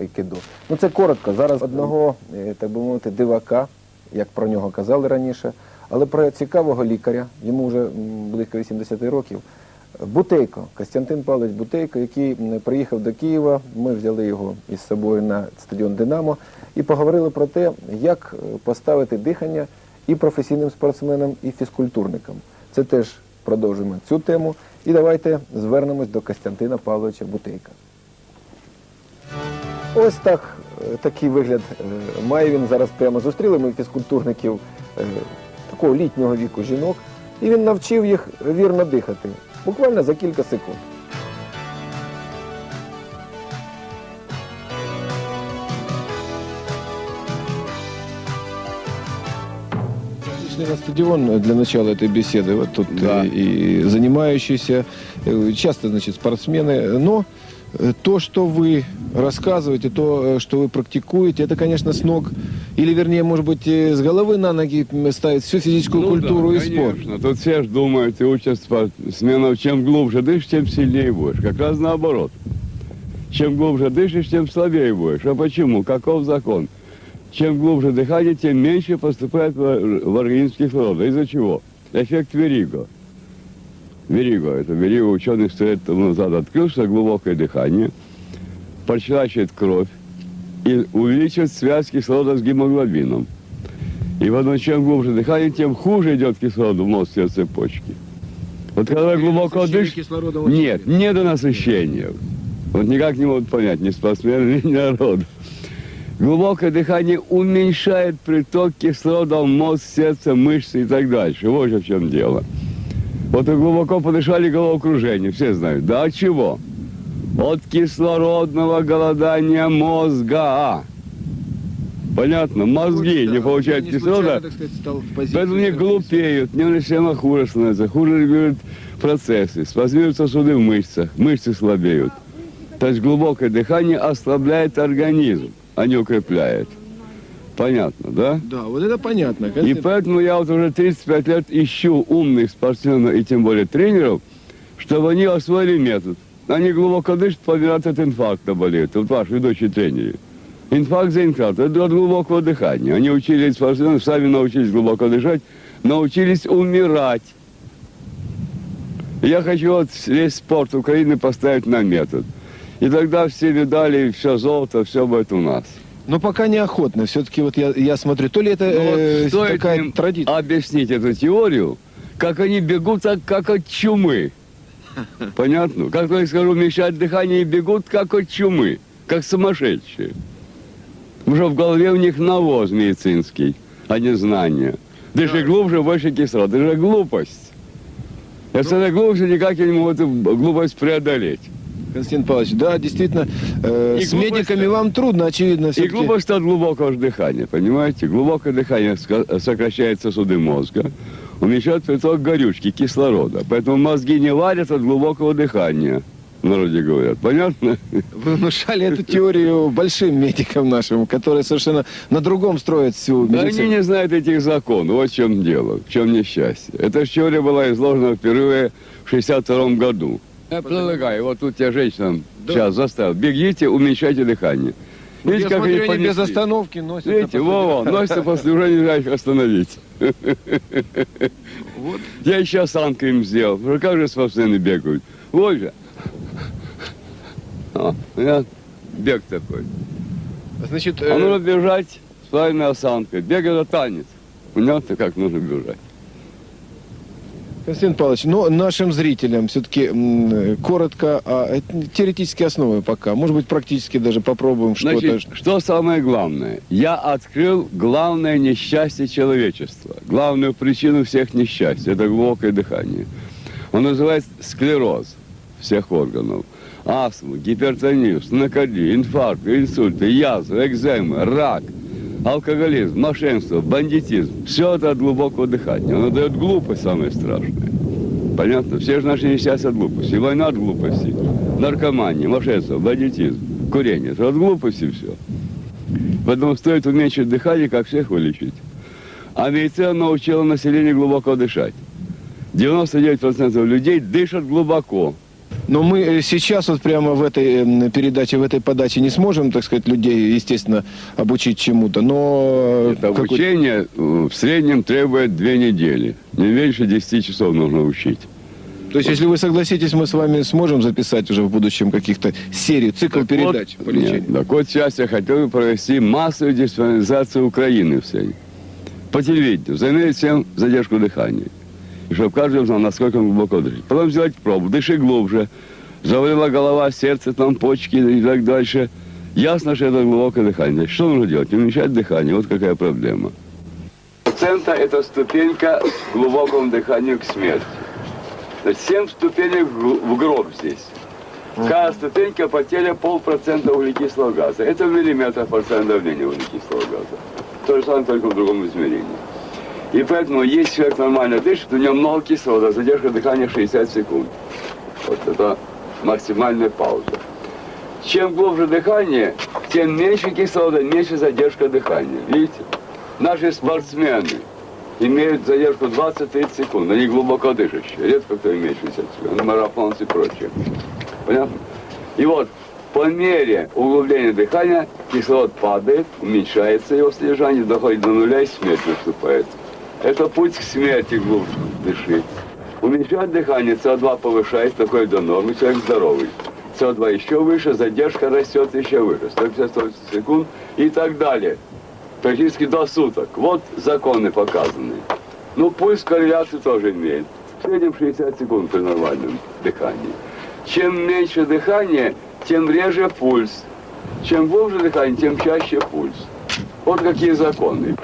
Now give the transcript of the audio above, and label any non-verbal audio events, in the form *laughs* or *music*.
айкідо. Ну це коротко. Зараз одного, е, так би мовити, дивака, як про нього казали раніше, але про цікавого лікаря, йому вже близько 80 років. Бутейко, Костянтин Павлович Бутейко, який приїхав до Києва. Ми взяли його із собою на стадіон Динамо і поговорили про те, як е, поставити дихання і професійним спортсменам, і фізкультурникам. Це теж продовжуємо цю тему. І давайте звернемось до Костянтина Павловича Бутейка. Ось так, е, такий вигляд е, має він зараз прямо зустріли ми фізкультурників е, такого літнього віку жінок, і він навчив їх вірно дихати, буквально за кілька секунд. Пришли на стадион для начала этой беседы. Вот тут Да. э, и занимающиеся, э, часто, значит, спортсмены. Но э, то, что вы рассказываете, то, э, что вы практикуете, это, конечно, с ног, или, вернее, может быть, э, с головы на ноги м, ставить всю физическую Ну культуру да, и спорт. конечно. Тут все же думают и учат спортсменов, чем глубже дышишь, тем сильнее будешь. Как раз наоборот. Чем глубже дышишь, тем слабее будешь. А почему? Каков закон? Чем глубже дыхание, тем меньше поступает в в организм кислорода. Из-за чего? Эффект Вериго. Вериго. Это Вериго ученый сто лет тому назад открыл, что глубокое дыхание прочерачивает кровь и увеличивает связь кислорода с гемоглобином. И вот чем глубже дыхание, тем хуже идет кислород в мозг сердце почки. Вот когда глубоко дышишь, нет, недонасыщения. Вот никак не могут понять ни спортсмены, *laughs* ни народ. Глубокое дыхание уменьшает приток кислорода в мозг, сердце, мышцы и так дальше. Вот же в чем дело. Вот и глубоко подышали головокружение, все знают. Да от чего? От кислородного голодания мозга. Понятно? Мозги не получают кислорода, Поэтому они глупеют, нервная система хуже становится, хуже регулируют процессы, спазмируют сосуды в мышцах, мышцы слабеют. То есть глубокое дыхание ослабляет организм, а не укрепляет. Понятно, да? Да, вот это понятно. И поэтому я вот уже 35 лет ищу умных спортсменов и тем более тренеров, чтобы они освоили метод. Они глубоко дышат, помирают от инфаркта болеют. Вот ваш ведущий тренер. Инфаркт за инфаркт. Это от глубокого дыхания. Они учились спортсмены, сами научились глубоко дышать, научились умирать. Я хочу вот весь спорт Украины поставить на метод. И тогда все медали, все золото, все будет у нас. Но пока неохотно. Все-таки вот я, я смотрю, то ли это Ну вот э, стоит такая им традиция. объяснить эту теорию, как они бегут, так, как от чумы. Понятно? Как я скажу, уменьшать дыхание и бегут, как от чумы, как сумасшедшие. Потому что в голове у них навоз медицинский, а не знание. Дыши глубже, больше кислорода. Это же глупость. Если это глубже, никак я не могу эту глупость преодолеть. Константин Павлович, да, действительно, э, И с глупость- медиками вам трудно, очевидно. И глубость от глубокого дыхания, понимаете? Глубокое дыхание сокращает сосуды мозга, уменьшает приток горючки, кислорода. Поэтому мозги не варят от глубокого дыхания, в народе говорят. Понятно? Вы внушали эту теорию большим медикам нашим, которые совершенно на другом строят всю Да медицину. они не знают этих законов, вот в чем дело, в чем несчастье. Эта теория была изложена впервые в 62 году. Я предлагаю, вот тут тебя женщина сейчас заставил, бегите, уменьшайте дыхание. Ну, Видите, я как смотрю, они они без понесли? остановки носят. Видите, Вова, носится после уже нельзя их остановить. Вот. Я еще осанку им сделал. Ну, как же спортсмены бегают? Вот же. Бег такой. Значит, А э, нужно бежать с правильной осанкой. Бег это танец. Понятно, как нужно бежать? Константин Павлович, ну, нашим зрителям все-таки коротко, а, теоретические основы пока. Может быть, практически даже попробуем что-то. Значит, что самое главное? Я открыл главное несчастье человечества. Главную причину всех несчастий. Это глубокое дыхание. Он называется склероз всех органов. Астма, гипертонию, стенокардия, инфаркт, инсульты, язва, экзема, рак, алкоголизм, мошенство, бандитизм. Все это от глубокого дыхания. Оно дает глупость самое страшное. Понятно? Все же наши несчастья от глупости. Война от глупости. Наркомания, мошенство, бандитизм, курение. Это от глупости все. Поэтому стоит уменьшить дыхание, как всех вылечить. А медицина научила население глубоко дышать. 99% людей дышат глубоко. Но мы э, сейчас вот прямо в этой м, передаче, в этой подаче не сможем, так сказать, людей, естественно, обучить чему-то, но... э, какой- обучение э, в среднем требует две недели. Не меньше 10 часов нужно учить. То есть, если вы согласитесь, мы с вами сможем записать уже в будущем каких-то серию, цикл передач по Нет, лечению? так вот сейчас я хотел бы провести массовую дестабилизацию Украины всей. По телевидению. Замерить всем задержку дыхания. И чтобы каждый узнал, насколько он глубоко дышит. Потом сделать пробу. Дыши глубже. Завалила голова, сердце, там почки и так дальше. Ясно, что это глубокое дыхание. Что нужно делать? Уменьшать дыхание. Вот какая проблема. Процента – это ступенька к глубокому дыханию к смерти. То есть 7 ступенек в гроб здесь. Каждая ступенька по теле полпроцента углекислого газа. Это в миллиметрах процент давления углекислого газа. То же самое, только в другом измерении. И поэтому, если человек нормально дышит, у него много кислорода, задержка дыхания 60 секунд. Вот это максимальная пауза. Чем глубже дыхание, тем меньше кислорода, меньше задержка дыхания. Видите? Наши спортсмены имеют задержку 20-30 секунд, они глубоко дышащие. Редко кто имеет 60 секунд, марафонцы и прочее. Понятно? И вот по мере углубления дыхания кислород падает, уменьшается его содержание, доходит до нуля и смерть наступает. Это путь к смерти глубже дыши. Уменьшать дыхание, СО2 повышается, доходит до нормы, человек здоровый. СО2 еще выше, задержка растет еще выше, 150 секунд и так далее. Практически до суток. Вот законы показаны. Ну, пульс корреляцию тоже имеет. В среднем 60 секунд при нормальном дыхании. Чем меньше дыхания, тем реже пульс. Чем глубже дыхание, тем чаще пульс. Вот какие законы.